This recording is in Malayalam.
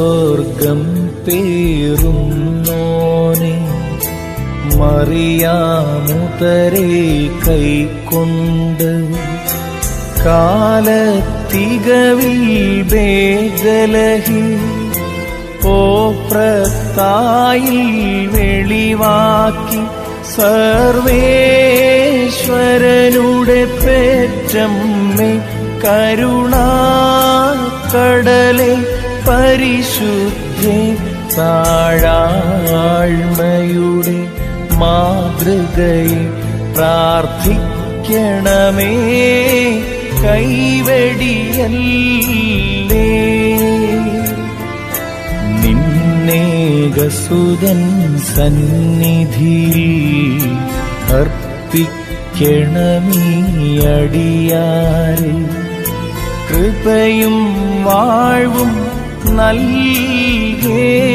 സ്വർഗം പേറുന്നോനെ മറിയാമുതരെ കൈക്കൊണ്ട് കാലത്തികവിൽ ബേഗലഹി പ്രത്തായി വെളിവാക്കി സർവേശ്വരനുടെ പേറ്റമ്മേ കരുണാക്കടലെ പരിശുദ്ധേ താഴാഴ്മയുടെ മാതൃകയിൽ പ്രാർത്ഥിക്കണമേ. കൈവടിയല്ലേ. നിന്നേകസുതൻ സന്നിധിയിൽ അർപ്പിക്കണമീയടിയാരെ കൃപയും വാഴ്വും നൽകേണമേ